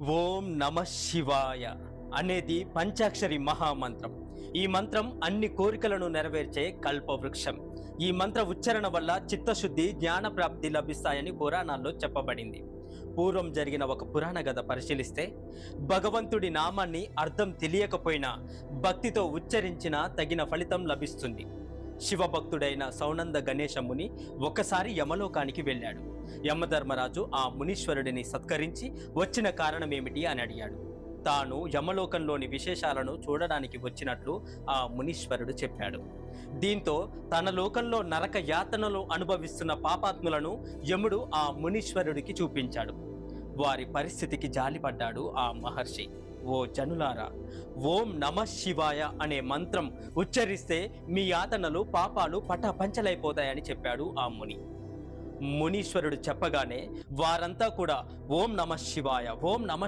ఓం నమ శివాయ అనేది పంచాక్షరి మహామంత్రం. ఈ మంత్రం అన్ని కోరికలను నెరవేర్చే కల్పవృక్షం. ఈ మంత్ర ఉచ్చారణ వల్ల చిత్తశుద్ధి జ్ఞాన ప్రాప్తి లభిస్తాయని పురాణాల్లో చెప్పబడింది. పూర్వం జరిగిన ఒక పురాణ కథ పరిశీలిస్తే భగవంతుడి నామాన్ని అర్థం తెలియకపోయినా భక్తితో ఉచ్చరించిన తగిన ఫలితం లభిస్తుంది. శివభక్తుడైన సౌనంద గణేశముని ఒకసారి యమలోకానికి వెళ్ళాడు. యమధర్మరాజు ఆ మునీశ్వరుడిని సత్కరించి వచ్చిన కారణమేమిటి అని అడిగాడు. తాను యమలోకంలోని విశేషాలను చూడడానికి వచ్చినట్లు ఆ మునీశ్వరుడు చెప్పాడు. దీంతో తన లోకంలో నరక యాతనలు అనుభవిస్తున్న పాపాత్ములను యముడు ఆ మునీశ్వరుడికి చూపించాడు. వారి పరిస్థితికి జాలిపడ్డాడు ఆ మహర్షి. ఓ జనులారా ఓం నమ శివాయ అనే మంత్రం ఉచ్చరిస్తే మీ యాతనలు పాపాలు పటాపంచలైపోతాయని చెప్పాడు ఆ ముని. మునీశ్వరుడు చెప్పగానే వారంతా కూడా ఓం నమ శివాయ ఓం నమ